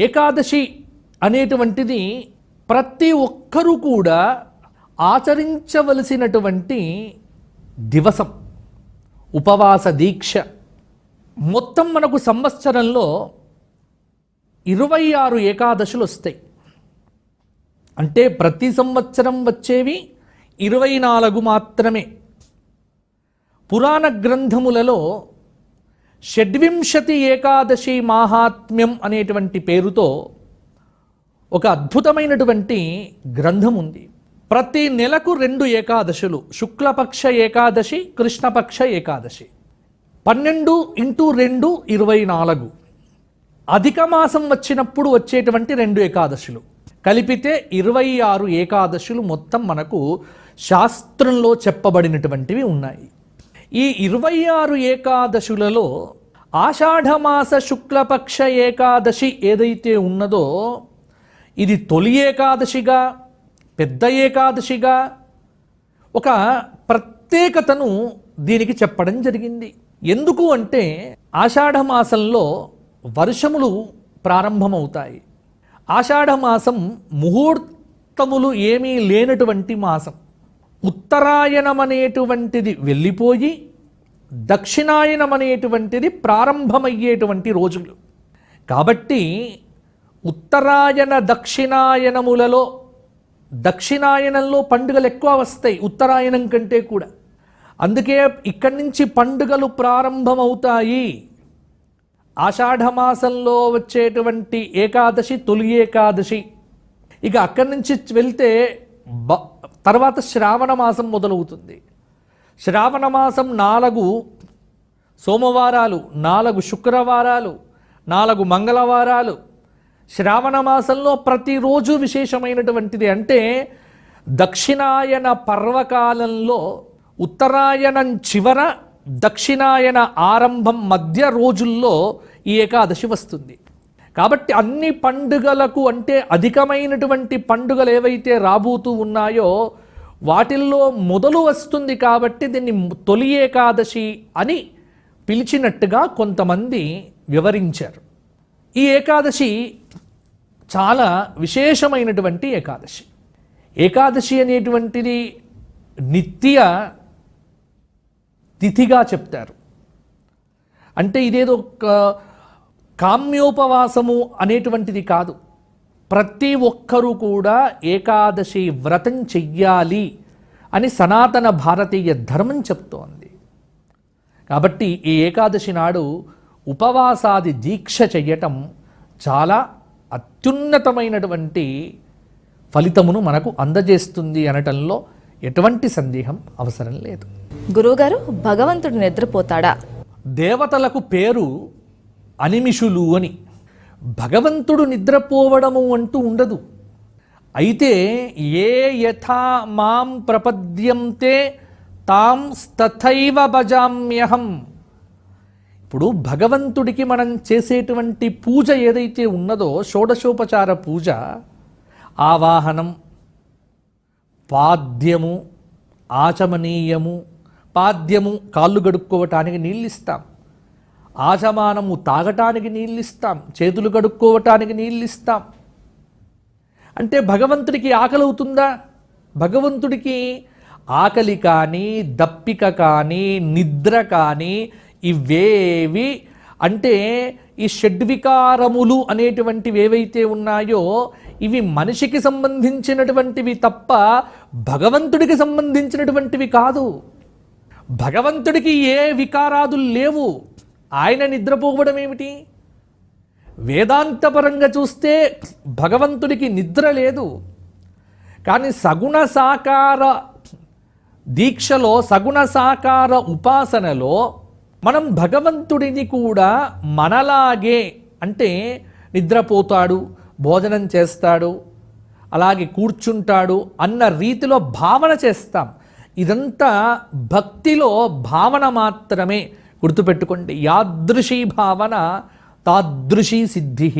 ఏకాదశి అనేటువంటిది ప్రతి ఒక్కరూ కూడా ఆచరించవలసినటువంటి దివసం ఉపవాస దీక్ష. మొత్తం మనకు సంవత్సరంలో ఇరవై ఆరు ఏకాదశులు వస్తాయి. అంటే ప్రతి సంవత్సరం వచ్చేవి ఇరవై నాలుగు మాత్రమే. పురాణ గ్రంథములలో షడ్వింశతి ఏకాదశి మాహాత్మ్యం అనేటువంటి పేరుతో ఒక అద్భుతమైనటువంటి గ్రంథం ఉంది. ప్రతి నెలకు రెండు ఏకాదశులు శుక్లపక్ష ఏకాదశి కృష్ణపక్ష ఏకాదశి. పన్నెండు ఇంటూ రెండు ఇరవై నాలుగు. అధిక మాసం వచ్చినప్పుడు వచ్చేటువంటి రెండు ఏకాదశులు. కలిపితే ఇరవై ఆరు ఏకాదశులు మొత్తం మనకు శాస్త్రంలో చెప్పబడినటువంటివి ఉన్నాయి. ఈ ఇరవై ఆరు ఏకాదశులలో ఆషాఢమాస శుక్లపక్ష ఏకాదశి ఏదైతే ఉన్నదో ఇది తొలి ఏకాదశిగా పెద్ద ఏకాదశిగా ఒక ప్రత్యేకతను దీనికి చెప్పడం జరిగింది. ఎందుకు అంటే ఆషాఢమాసంలో వర్షములు ప్రారంభమవుతాయి. ఆషాఢమాసం ముహూర్తములు ఏమీ లేనటువంటి మాసం. ఉత్తరాయణం అనేటువంటిది వెళ్ళిపోయి దక్షిణాయనం అనేటువంటిది ప్రారంభమయ్యేటువంటి రోజులు. కాబట్టి ఉత్తరాయణ దక్షిణాయనములలో దక్షిణాయనంలో పండుగలు ఎక్కువ వస్తాయి ఉత్తరాయణం కంటే కూడా. అందుకే ఇక్కడి నుంచి పండుగలు ప్రారంభమవుతాయి. ఆషాఢమాసంలో వచ్చేటువంటి ఏకాదశి తొలి ఏకాదశి. ఇక అక్కడి నుంచి వెళ్తే బ తర్వాత శ్రావణ మాసం మొదలవుతుంది. శ్రావణమాసం నాలుగు సోమవారాలు నాలుగు శుక్రవారాలు నాలుగు మంగళవారాలు. శ్రావణమాసంలో ప్రతిరోజు విశేషమైనటువంటిది అంటే దక్షిణాయన పర్వకాలంలో ఉత్తరాయణం చివర దక్షిణాయన ఆరంభం మధ్య రోజుల్లో ఈ ఏకాదశి వస్తుంది. కాబట్టి అన్ని పండుగలకు అంటే అధికమైనటువంటి పండుగలు ఏవైతే రాబోతూ ఉన్నాయో వాటిల్లో మొదలు వస్తుంది కాబట్టి దీన్ని తొలి ఏకాదశి అని పిలిచినట్టుగా కొంతమంది వివరించారు. ఈ ఏకాదశి చాలా విశేషమైనటువంటి ఏకాదశి. ఏకాదశి అనేటువంటిది నిత్య తిథిగా చెప్తారు. అంటే ఇదేదో ఒక కామ్యోపవాసము అనేటువంటిది కాదు. ప్రతి ఒక్కరూ కూడా ఏకాదశి వ్రతం చెయ్యాలి అని సనాతన భారతీయ ధర్మం చెప్తోంది. కాబట్టి ఈ ఏకాదశి నాడు ఉపవాసాది దీక్ష చెయ్యటం చాలా అత్యున్నతమైనటువంటి ఫలితమును మనకు అందజేస్తుంది అనటంలో ఎటువంటి సందేహం అవసరం లేదు. గురువుగారు భగవంతుడు నిద్రపోతాడా? దేవతలకు పేరు అనిమిషులు అని. భగవంతుడు నిద్రపోవడము అంటూ ఉండదు. అయితే ఏ యథా మాం ప్రపద్యంతే తాం తథైవ భజామ్యహం. ఇప్పుడు భగవంతుడికి మనం చేసేటువంటి పూజ ఏదైతే ఉన్నదో షోడశోపచార పూజ ఆవాహనం పాద్యము ఆచమనీయము పాద్యము కాళ్ళు గడుక్కోవటానికి నీళ్ళు ఇస్తాం. ఆసమానము తాగటానికి నీళ్ళిస్తాం చేతులు కడుక్కోవటానికి నీళ్ళు ఇస్తాం అంటే భగవంతుడికి ఆకలి అవుతుందా భగవంతుడికి ఆకలి కానీ దప్పిక కానీ నిద్ర కానీ ఇవేవి అంటే ఈ షడ్వికారములు అనేటువంటివి ఏవైతే ఉన్నాయో ఇవి మనిషికి సంబంధించినటువంటివి తప్ప భగవంతుడికి సంబంధించినటువంటివి కాదు. భగవంతుడికి ఏ వికారాదులు లేవు. ఆయన నిద్రపోవడం ఏమిటి? వేదాంతపరంగా చూస్తే భగవంతుడికి నిద్ర లేదు. కానీ సగుణ సాకార దీక్షలో సగుణ సాకార ఉపాసనలో మనం భగవంతుడిని కూడా మనలాగే అంటే నిద్రపోతాడు భోజనం చేస్తాడు అలాగే కూర్చుంటాడు అన్న రీతిలో భావన చేస్తాం. ఇదంతా భక్తిలో భావన మాత్రమే. గుర్తుపెట్టుకోండి. యాదృశీ భావన తాదృశీ సిద్ధి